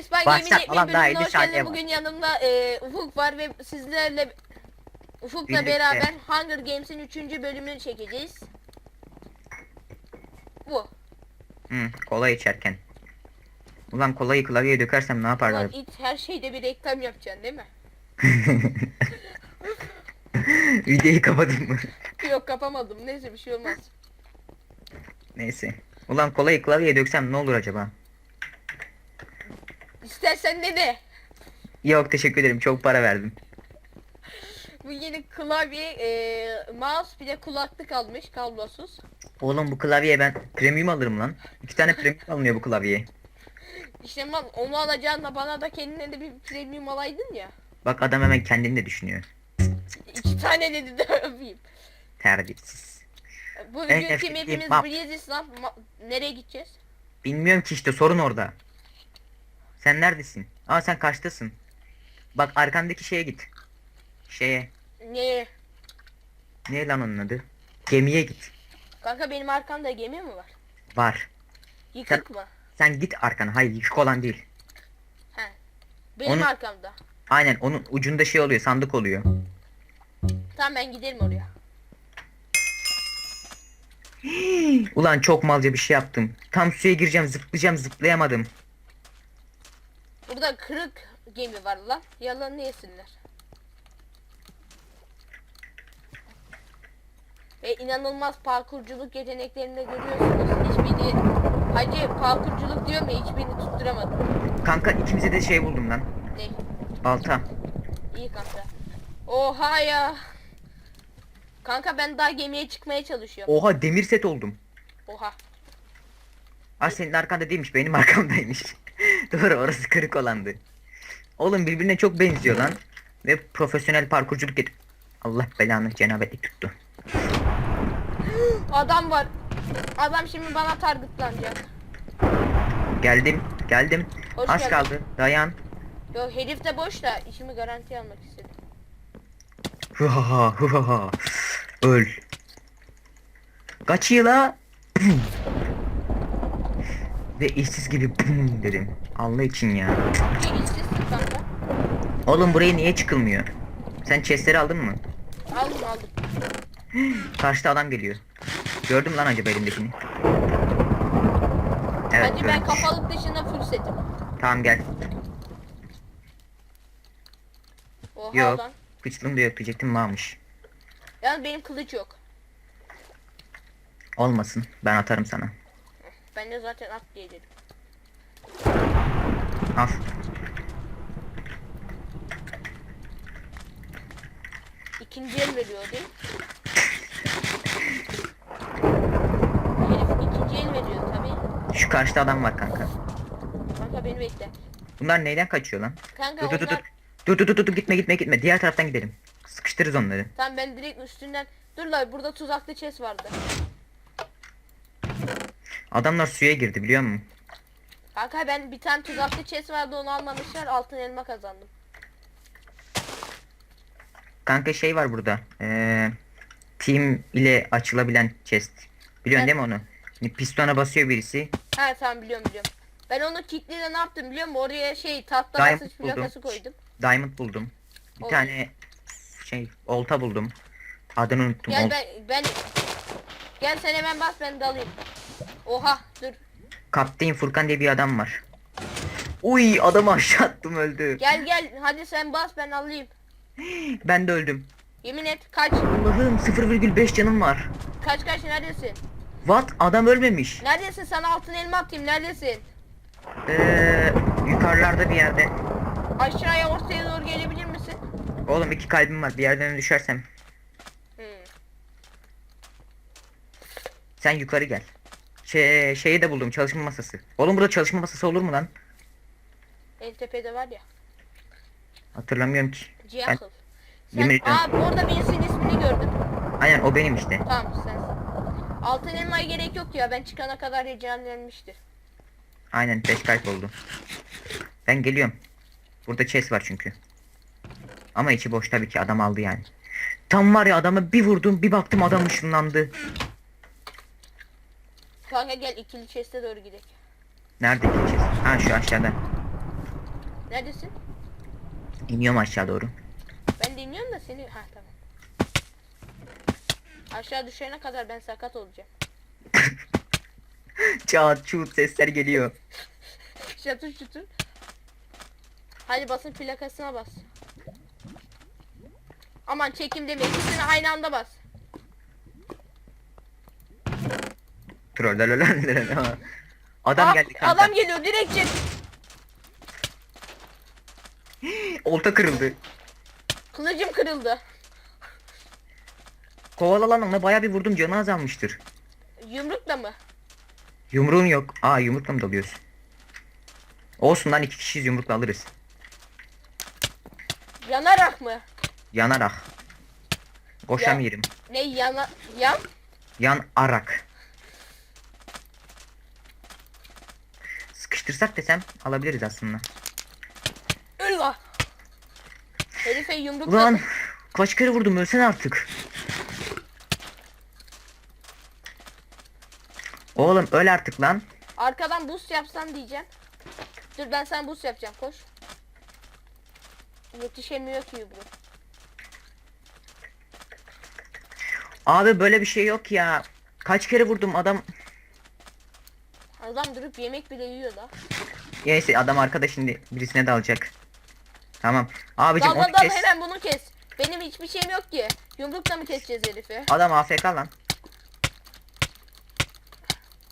Espan Başlat Gaming'in ulan, daha bölümüne 50 hoş saniye var. Bugün yanımda e, Ufuk var ve sizlerle Ufuk'la Birlikte. beraber Hunger Games'in 3. bölümünü çekeceğiz. Bu. Hı, kola içerken. Ulan kolayı klavyeye dökersem ne Ulan yaparlar? it her şeyde bir reklam yapacaksın değil mi? Videoyu kapadın mı? Yok kapamadım. Neyse bir şey olmaz. Neyse. Ulan kolayı klavyeye döksem ne olur acaba? İstersen de de. Yok teşekkür ederim çok para verdim. Bu yeni klavye, e, mouse bir de kulaklık almış kablosuz. Oğlum bu klavyeye ben premium alırım lan. İki tane premium alınıyor bu klavyeye. İşte man onu alacağına bana da kendine de bir premium alaydın ya. Bak adam hemen kendini de düşünüyor. İki tane dedi de öpeyim. Terbiyesiz. Bu videoyu nefret hepimiz lan. Ma- nereye gideceğiz? Bilmiyorum ki işte sorun orada. Sen neredesin? Aa sen kaçtasın? Bak arkandaki şeye git. Şeye. Neye? Ne lan onun adı? Gemiye git. Kanka benim arkamda gemi mi var? Var. Yıkık mı? Sen git arkana. Hayır yıkık olan değil. He. Benim Onu- arkamda. Aynen onun ucunda şey oluyor sandık oluyor. Tamam ben giderim oraya. Ulan çok malca bir şey yaptım. Tam suya gireceğim zıplayacağım zıplayamadım. Burada kırık gemi var lan. Yalanını yesinler. Ve inanılmaz parkurculuk yeteneklerini de görüyorsunuz. Hiçbiri Hacı parkurculuk diyorum ya hiçbirini tutturamadım. Kanka ikimize de şey buldum lan. Ne? Balta. İyi kanka. Oha ya. Kanka ben daha gemiye çıkmaya çalışıyorum. Oha demir set oldum. Oha. Aa senin arkanda değilmiş benim arkamdaymış. Doğru orası kırık olandı. Oğlum birbirine çok benziyor lan. Ve profesyonel parkurculuk et. Allah belanı cenabetlik tuttu. Adam var. Adam şimdi bana targetlanacak. Geldim geldim. Hoş Az geldin. kaldı dayan. Yok herif de boş da işimi garantiye almak istedim. Hı ha ha hı ha ha. Öl. Kaç yıla? Ve işsiz gibi bum dedim. Allah için ya. Oğlum buraya niye çıkılmıyor? Sen chestleri aldın mı? Aldım aldım. Karşıda adam geliyor. Gördüm lan acaba elimdekini. Evet Hacı ben görmüş. kafalık dışında full setim. Tamam gel. Oha Yok. lan. Kıçlığım da yok diyecektim varmış. Yalnız benim kılıç yok. Olmasın. Ben atarım sana. Ben de zaten at diye dedim. Al. İkinci el veriyor değil mi? Herif ikinci el veriyor tabii. Şu karşıda adam var kanka. Kanka beni bekle. Bunlar neyden kaçıyor lan? Kanka Dur onlar... Dur dur dur dur dur, gitme gitme gitme. Diğer taraftan gidelim. Sıkıştırırız onları. Tamam ben direkt üstünden... Dur la burada tuzaklı chest vardı. Adamlar suya girdi biliyor musun? Kanka ben bir tane tuzaklı chest vardı onu almamışlar altın elma kazandım. Kanka şey var burada. Ee, team ile açılabilen chest. Biliyorsun Evet. değil mi onu? Şimdi pistona basıyor birisi. Ha tamam biliyorum biliyorum. Ben onu kilitliyle ne yaptım biliyor musun? Oraya şey tahta basınç plakası koydum. Diamond buldum. Bir Oy. tane şey olta buldum. Adını unuttum. Gel ben ben Gel sen hemen bas ben de alayım. Oha dur. Kaptan Furkan diye bir adam var. Uy adamı aşağı attım öldü. Gel gel hadi sen bas ben alayım. Ben de öldüm. Yemin et kaç. Allah'ım 0,5 canım var. Kaç kaç neredesin? What? Adam ölmemiş. Neredesin sana altın elma atayım neredesin? Ee, yukarılarda bir yerde. Aşağıya ortaya doğru gelebilir misin? Oğlum iki kalbim var. Bir yerden düşersem. Hmm. Sen yukarı gel. Şey, şeyi de buldum çalışma masası. Oğlum burada çalışma masası olur mu lan? En tepede var ya. Hatırlamıyorum ki. Cihakıl. Sen, ediyorum. aa bu arada birisinin ismini gördüm. Aynen o benim işte. Tamam sensin. Altın elmaya gerek yok ya ben çıkana kadar heyecanlanmıştır. Aynen 5 kalp oldu. Ben geliyorum. Burada chest var çünkü. Ama içi boş tabii ki adam aldı yani. Tam var ya adamı bir vurdum bir baktım adam ışınlandı. Kanka gel ikili chest'e doğru gidelim. Nerede chest? Ha şu aşağıda. Neredesin? İniyorum aşağı doğru. Ben de iniyorum da seni... Ha tamam. Aşağı düşene kadar ben sakat olacağım. Çat çut sesler geliyor. Şatır şutur. Hadi basın plakasına bas. Aman çekim deme. İkisini aynı anda bas. Troller Adam Aa, geldi kanka. Adam geliyor direkt çek. Olta kırıldı. Kılıcım kırıldı. Kovala lan ona baya bir vurdum canı azalmıştır. Yumrukla mı? Yumruğun yok. Aa yumrukla mı dalıyorsun? Olsun lan iki kişiyiz yumrukla alırız. Yanarak mı? Yanarak. Koşam yerim. Ne yana... Yan? Yan arak. Sıkıştırsak desem alabiliriz aslında. Öl la. Herife yumrukla... Ulan kaç kere vurdum ölsen artık. Oğlum öl artık lan. Arkadan boost yapsam diyeceğim. Dur ben sana boost yapacağım koş. Yetişemiyor ki yumruk. Abi böyle bir şey yok ya. Kaç kere vurdum adam. Adam durup yemek bile yiyor da. Neyse adam arkada şimdi birisine dalacak. Tamam. Abicim Dal onu dal dal kes. hemen bunu kes. Benim hiçbir şeyim yok ki. Yumrukla mı keseceğiz herifi? Adam AFK lan.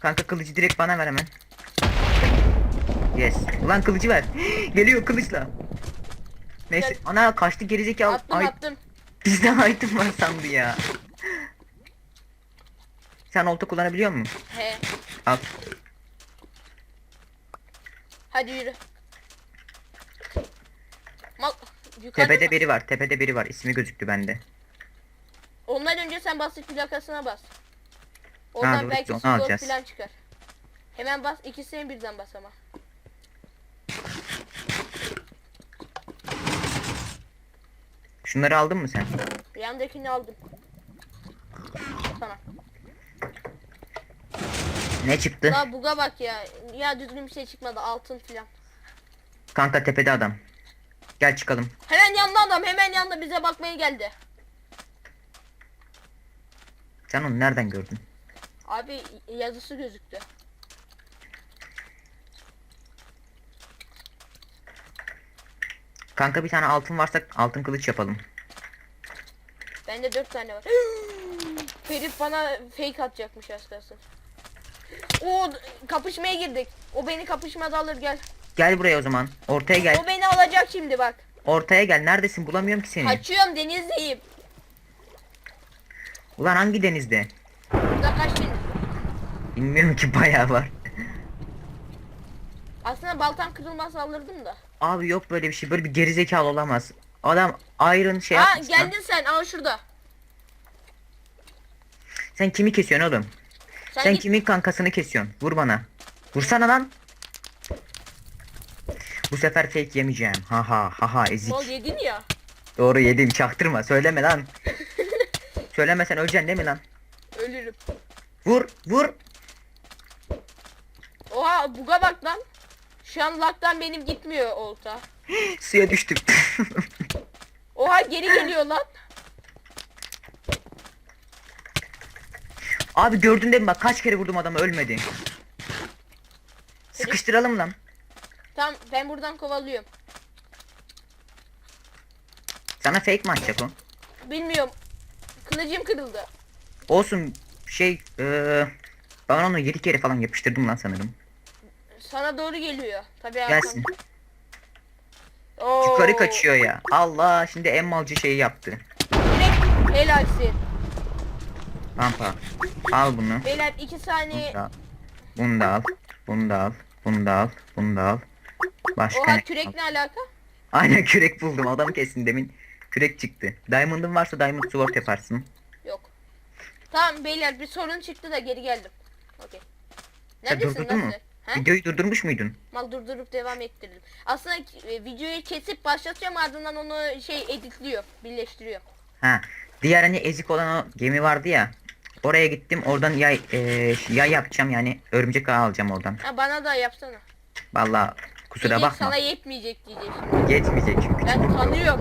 Kanka kılıcı direkt bana ver hemen. Yes. Ulan kılıcı ver. Geliyor kılıçla. Neyse. Gel. Ana kaçtı gerizekalı. Attım Ay, attım. bizde item var sandı ya. Sen olta kullanabiliyor musun? He. Al. Hadi yürü. Mal yukarıda Tepede mı? biri var. Tepede biri var. İsmi gözüktü bende. Ondan önce sen basıp plakasına bas. Oradan doğru, belki onu skor alacağız. falan çıkar. Hemen bas ikisini birden bas ama. Şunları aldın mı sen? Yandakini aldım. Tamam. Ne çıktı? Daha buga bak ya. Ya düzgün bir şey çıkmadı altın filan. Kanka tepede adam. Gel çıkalım. Hemen yanında adam hemen yanında bize bakmaya geldi. Sen onu nereden gördün? Abi yazısı gözüktü. Kanka bir tane altın varsa altın kılıç yapalım. Bende dört tane var. Ferit bana fake atacakmış az kalsın. Oo kapışmaya girdik. O beni kapışmada alır gel. Gel buraya o zaman. Ortaya gel. O beni alacak şimdi bak. Ortaya gel. Neredesin? Bulamıyorum ki seni. Kaçıyorum denizdeyim. Ulan hangi denizde? Burada kaç deniz? Bilmiyorum ki bayağı var. Aslında baltam kırılmaz alırdım da. Abi yok böyle bir şey. Böyle bir gerizekalı olamaz. Adam Iron şey Aa yapmış lan. geldin sen al şurada. Sen kimi kesiyorsun oğlum? Sen, Sen git. kimin kankasını kesiyorsun? Vur bana. Vursana lan. Bu sefer fake yemeyeceğim. Ha ha ha ha ezik. Bol yedin ya. Doğru yedim çaktırma söyleme lan. Söylemesen öleceksin değil mi lan? Ölürüm. Vur vur. Oha buga bak lan. Şu an laktan benim gitmiyor olta. Suya düştüm. Oha geri geliyor lan. Abi gördün değil mi bak kaç kere vurdum adamı ölmedi. Sıkıştıralım lan. Tamam ben buradan kovalıyorum. Sana fake mi atacak o? Bilmiyorum. Kılıcım kırıldı. Olsun şey eee ben onu 7 kere falan yapıştırdım lan sanırım. Sana doğru geliyor. Tabii Gelsin. Oo. Yukarı kaçıyor ya. Allah şimdi en malcı şeyi yaptı. Direkt helalsin. Pampa. Al bunu. Beyler iki saniye. Bunu da al. Bunu da al. Bunu da al. Bunu da al. Başka Oha ne? kürek ne alaka? Aynen kürek buldum. Adam kesin demin. Kürek çıktı. Diamond'ın varsa Diamond Sword yaparsın. Yok. Tamam beyler bir sorun çıktı da geri geldim. Okey. Neredesin durdurdun mu? Videoyu durdurmuş muydun? Mal durdurup devam ettirdim. Aslında e, videoyu kesip başlatıyorum ardından onu şey editliyor, birleştiriyor. Ha. Diğer hani ezik olan o gemi vardı ya. Oraya gittim. Oradan yay eee, yay yapacağım yani örümcek ağı alacağım oradan. Ha bana da yapsana. Vallahi Kusura Diyecek, bakma. Sana yetmeyecek diyecek şimdi. Yetmeyecek çünkü. Ben tanıyorum.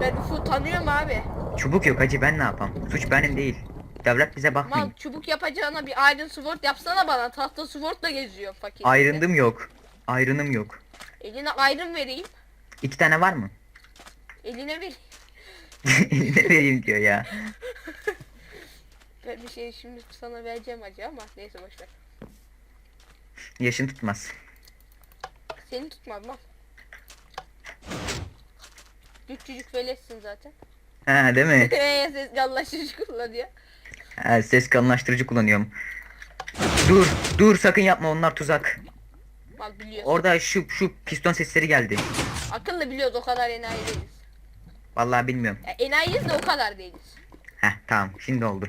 Ben Ufuk'u tanıyorum abi. Çubuk yok hacı ben ne yapam? Suç benim değil. Devlet bize bakmayın. Mal çubuk yapacağına bir Iron Sword yapsana bana. Tahta Sword'la geziyor fakir. Ayrındım yok. Ayrınım yok. Eline Iron vereyim. İki tane var mı? Eline ver. Eline vereyim diyor ya. Bir şey şimdi sana vereceğim acı ama neyse boşver. Yaşın tutmaz. Seni tutmam lan. Küçücük veletsin zaten. Ha değil mi? Eee ses gallaşıcı kullanıyor. Ha, ses kalınlaştırıcı kullanıyorum. Dur, dur sakın yapma onlar tuzak. Mal biliyorsun. Orada şu şu piston sesleri geldi. Akıllı biliyoruz o kadar enayi değiliz. Vallahi bilmiyorum. Ya, enayiyiz de o kadar değiliz. Heh tamam şimdi oldu.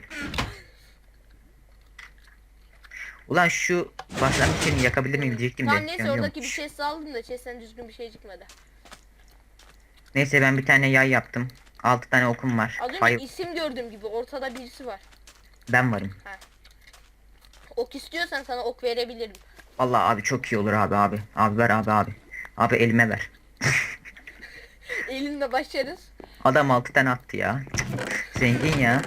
Ulan şu başlangıç yakabilir miyim diyecektim de. Tamam neyse oradaki bir chest aldım da chest'ten düzgün bir şey çıkmadı. Neyse ben bir tane yay yaptım. 6 tane okum var. Az önce Hayır isim gördüğüm gibi ortada birisi var. ben varım. Ok istiyorsan sana ok verebilirim. Vallahi abi çok iyi olur abi abi. Abi ver abi abi. Abi elime ver. Elinle başlarız. Adam 6 tane attı ya. Zengin ya.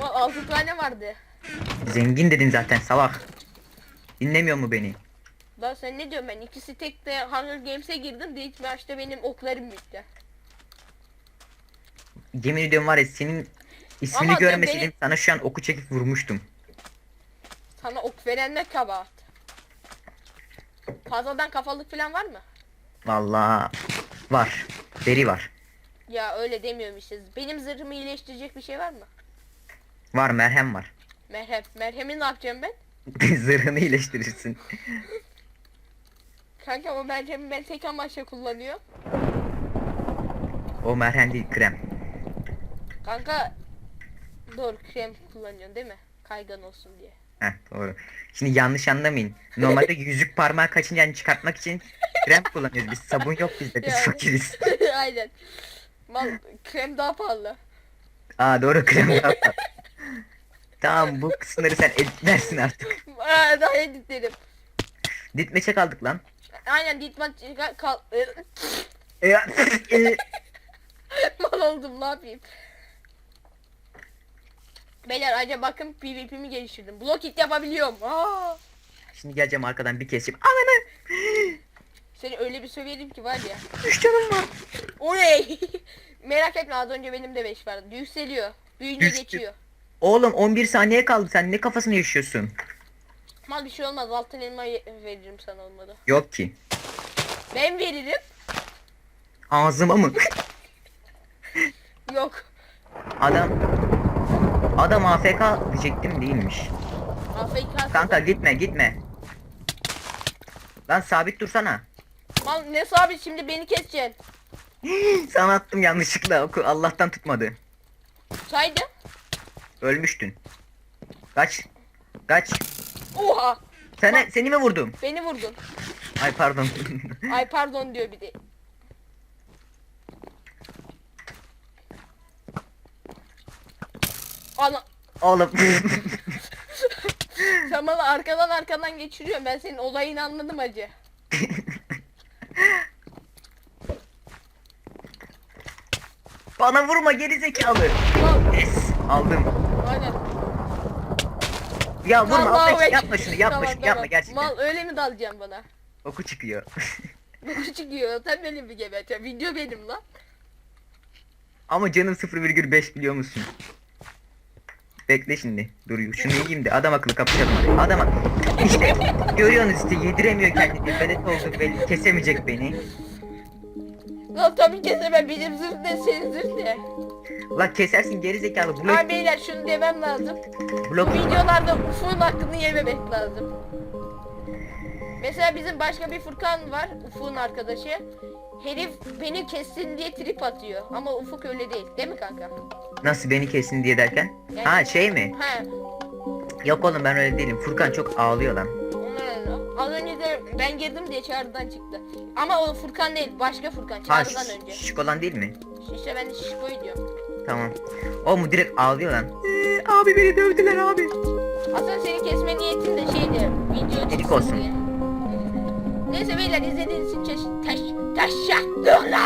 Mal 6 tane vardı. Zengin dedin zaten salak. Dinlemiyor mu beni? Lan sen ne diyorsun ben ikisi tek de Hunger Games'e girdim de ilk maçta benim oklarım bitti. Yemin ediyorum var ya senin ismini Ama görmeseydim beni- sana şu an oku çekip vurmuştum. Sana ok verenler kabahat. Fazladan kafalık falan var mı? Vallahi var. Deri var. Ya öyle demiyorum işte. Benim zırhımı iyileştirecek bir şey var mı? Var merhem var. Merhem. Merhemi ne yapacağım ben? Zırhını iyileştirirsin. Kanka o merhemi ben tek amaçla kullanıyorum. O merhem değil krem. Kanka doğru krem kullanıyorsun değil mi? Kaygan olsun diye. Heh doğru. Şimdi yanlış anlamayın. Normalde yüzük parmağı kaçınca yani çıkartmak için krem kullanıyoruz biz. Sabun yok bizde biz Yani. fakiriz. Aynen. Mal krem daha pahalı. Aa doğru krem yapma. tamam bu kısımları sen editlersin artık. Aa, daha editlerim. Ditmeçe kaldık lan. Aynen Ditman kal mal oldum ne yapayım. Beyler acaba bakın PvP'mi geliştirdim. Block hit yapabiliyorum. Aa! Şimdi geleceğim arkadan bir keseyim. Ananı. Seni öyle bir söverim ki var ya. Üç canım var. Oley! Merak etme az önce benim de 5 vardı. Yükseliyor. Büyünce Düştü. geçiyor. Oğlum 11 saniye kaldı. Sen ne kafasını yaşıyorsun? Mal bir şey olmaz. Altın elma ye- veririm sana olmadı. Yok ki. Ben veririm. Ağzıma mı? Yok. Adam Adam AFK diyecektim değilmiş. AFK. Kanka gitme gitme. Lan sabit dursana. Mal ne sabit şimdi beni keseceksin. Sana attım yanlışlıkla. Oku Allah'tan tutmadı. Saydı. Ölmüştün. Kaç. Kaç. Oha. Sana seni mi vurdum? Beni vurdun. Ay pardon. Ay pardon diyor bir de. Ana Oğlum. sen bana arkadan arkadan geçiriyorsun. Ben senin olayını anladım acı. Bana vurma geri zekalı. Mal. Yes. Aldım. Aynen. Ya vurma Allahu Allah için Ekber. yapma şunu yapma Tamam, şunu yapma tamam. gerçekten. Mal öyle mi dalacaksın bana? Oku çıkıyor. Bu çıkıyor. Sen benim bir geberteceksin. Video benim lan. Ama canım 0,5 biliyor musun? Bekle şimdi. Dur şunu yiyeyim de adam akıllı kapışalım. hadi. Adam ak- işte görüyorsunuz işte yediremiyor kendini. Belet oldu belli kesemeyecek beni. Lan tabii kesemem. Benim zırh ne senin zırh ne? La kesersin geri zekalı. Blok Ay beyler şunu demem lazım. Bu blok videolarda Ufuk'un hakkını yememek lazım. Mesela bizim başka bir Furkan var, Ufuk'un arkadaşı. Herif beni kessin diye trip atıyor. Ama Ufuk öyle değil. Değil mi kanka? nasıl beni kesin diye derken? Yani- Ha şey mi? He. Yok oğlum ben öyle değilim. Furkan çok ağlıyor lan. Az önce de ben girdim diye çağrıdan çıktı. Ama o Furkan değil, başka Furkan. Ha Çağrıdan şiş- önce. şişik olan değil mi? İşte ben de şişkoyu diyorum. Tamam. O mu direkt ağlıyor lan. Ee, abi beni dövdüler abi. Aslında seni kesme niyetim de şeydi. Video çıksın olsun. diye. Neyse beyler izlediğiniz için teş- teş- teşekkürler.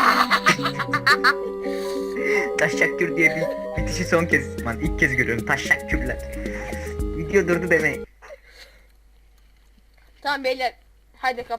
Taşşakkür diye bir bitişi son kez. Man ilk kez görüyorum. Taşşakkürler. Video durdu demeyin. Tamam beyler. Hadi kap.